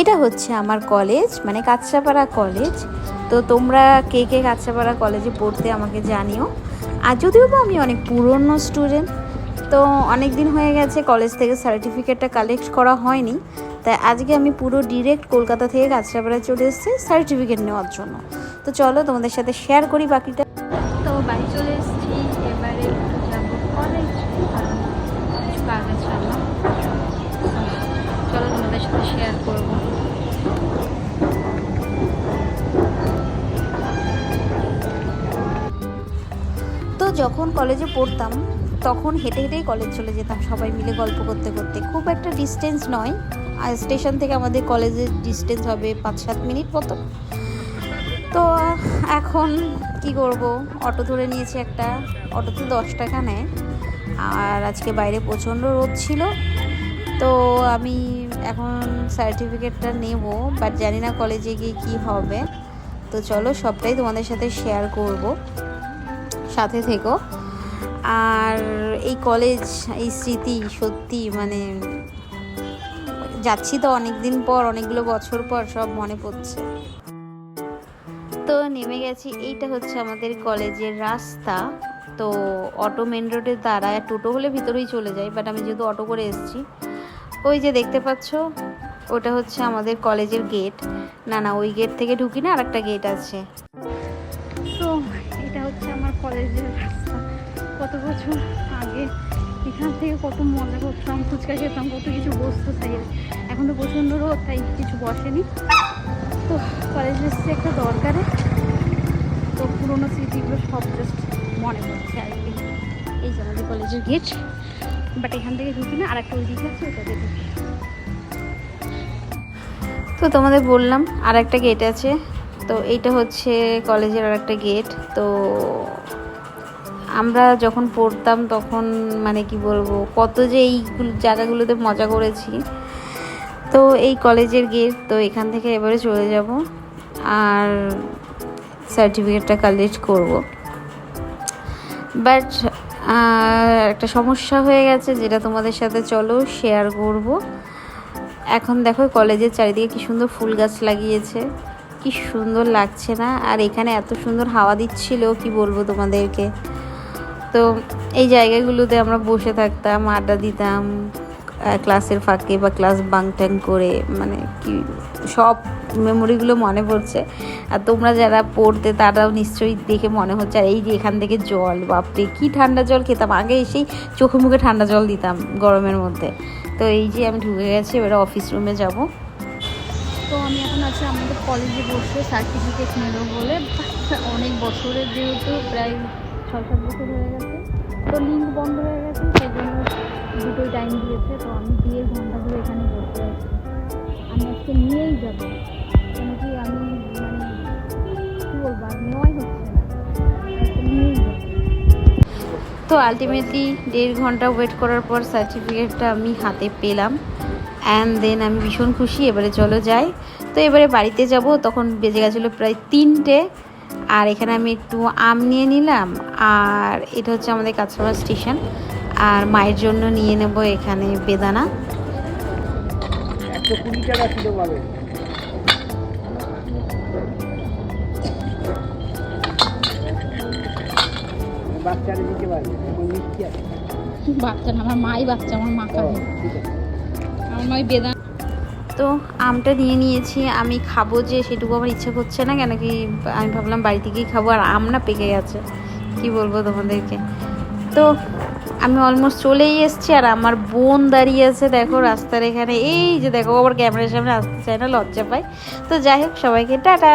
এটা হচ্ছে আমার কলেজ মানে কাঁচরাপাড়া কলেজ তো তোমরা কে কে কাঁচরাপাড়া কলেজে পড়তে আমাকে জানিও। আর যদিও বা আমি অনেক পুরনো স্টুডেন্ট তো অনেক দিন হয়ে গেছে কলেজ থেকে সার্টিফিকেটটা কালেক্ট করা হয়নি। তাই আজকে আমি পুরো ডিরেক্ট কলকাতা থেকে কাঁচরাপাড়ায় চলে এসেছি সার্টিফিকেট নেওয়ার জন্য। তো চলো তোমাদের সাথে শেয়ার করি বাকিটা। যখন কলেজে পড়তাম, তখন হেঁটে হেঁটেই কলেজ চলে যেতাম সবাই মিলে গল্প করতে করতে। খুব একটা ডিস্টেন্স নয়। আর স্টেশন থেকে আমাদের কলেজের ডিস্টেন্স হবে পাঁচ সাত মিনিট মতো। তো, এখন কি করব? অটো ধরে নিয়েছি একটা। অটোতে দশ টাকা নেয়। আর আজকে বাইরে প্রচণ্ড রোদ ছিল। তো, আমি এখন সার্টিফিকেটটা নেব। বাট জানি না কলেজে গিয়ে কী হবে। তো চলো সবটাই তোমাদের সাথে শেয়ার করব। সাথে থেকো। আর এই কলেজ এই স্মৃতি সত্যি মানে যাচ্ছি তো অনেক দিন পর, অনেকগুলো বছর পর, সব মনে পড়ছে। তো নেমে গেছি, এইটা হচ্ছে আমাদের কলেজের রাস্তা। তো অটো মেন রোডের দ্বারা টোটো হলে ভিতরেই চলে যায় বাট আমি যেহেতু অটো করে এসেছি, ওই যে দেখতে পাচ্ছ, ওটা হচ্ছে আমাদের কলেজের গেট না না, ওই গেট থেকে ঢুকি না আর একটা গেট আছে। কলেজের কত বছর আগে? এখান থেকে কত মজা করতাম ফুচকা খেতাম, কত কিছু বসতো সাইডে এখন তো প্রচণ্ড রোদ, তাই কিছু বসেনি। তো কলেজ এসেছি একটা দরকারে। তো পুরোনো স্মৃতিগুলো সব জাস্ট মনে পড়ছে আর কি। এই যে আমাদের কলেজের গেট বাট এখান থেকে ঢুকি না আর একটা ওই দিকে আছে ওটাতে ঢুকি তো তোমাদের বললাম আর একটা গেট আছে। তো এইটা হচ্ছে কলেজের আর একটা গেট তো আমরা যখন পড়তাম তখন মানে কি বলব, কত যে এই জায়গাগুলোতে মজা করেছি। তো এই কলেজের গেট তো এখান থেকে এবারে চলে যাব আর সার্টিফিকেটটা কালেক্ট করব। বাট একটা সমস্যা হয়ে গেছে যেটা তোমাদের সাথে চলো শেয়ার করব। এখন দেখো কলেজের চারিদিকে কি সুন্দর ফুল গাছ লাগিয়েছে, কি সুন্দর লাগছে না? আর এখানে এত সুন্দর হাওয়া দিচ্ছিল, কি বলব তোমাদেরকে? তো এই জায়গাগুলোতে আমরা বসে থাকতাম, আড্ডা দিতাম ক্লাসের ফাঁকে বা ক্লাস বাং ট্যাং করে মানে কি, সব মেমোরিগুলো মনে পড়ছে। আর তোমরা যারা পড়তে, তারাও নিশ্চয়ই দেখে মনে হচ্ছে, আর এই যে এখান থেকে জল, বাপরে, কি ঠান্ডা জল খেতাম। আগে এসেই চোখে মুখে ঠান্ডা জল দিতাম গরমের মধ্যে। তো এই যে আমি ঢুকে গেছি, এবারে অফিস রুমে যাব। তো আমি এখন আছি আমাদের কলেজে বসে সার্টিফিকেট নেব বলে। অনেক বছরের যেহেতু, প্রায় ছয় সাত বছর হয়ে গেছে। তো লিঙ্ক বন্ধ হয়ে গেছে, সেই জন্য দুটোই টাইম দিয়েছে। তো আমি দিয়ে ঘণ্টা ধরে এখানে বসে আছি। আমি আজকে নিয়েই যাব। কেন কি আমি মানে কী বলব, আর নেওয়াই হচ্ছে না। নিয়েই যাব। তো আলটিমেটলি দেড় ঘণ্টা ওয়েট করার পর সার্টিফিকেটটা আমি হাতে পেলাম। অ্যান্ড দেন আমি ভীষণ খুশি। এবারে চলো যাই। তো এবারে বাড়িতে যাব। তখন বেজে গেছিল প্রায় তিনটে। আর এখানে আমি একটু আম নিয়ে নিলাম আর এটা হচ্ছে আমাদের কাছাড়া স্টেশন আর মায়ের জন্য নিয়ে নেব এখানে বেদানা। বাচ্চা না আমার মাই বাচ্চা আমার মা খাবে। আমার মাই বেদানা তো আমটা নিয়ে নিয়েছি, আমি খাব যে সেটুকু আমার ইচ্ছা করছে না, কেন কি আমি ভাবলাম বাড়িতে থেকেই খাব আর আম না পেকে গেছে। কি বলব তোমাদেরকে? তো আমি অলমোস্ট চলেই এসেছি আর আমার বোন দাঁড়িয়ে আছে, দেখো রাস্তার এখানে। এই যে দেখো আবার ক্যামেরার সামনে আসতে চায় না, লজ্জা পায়। তো যাই হোক, সবাইকে টাটা।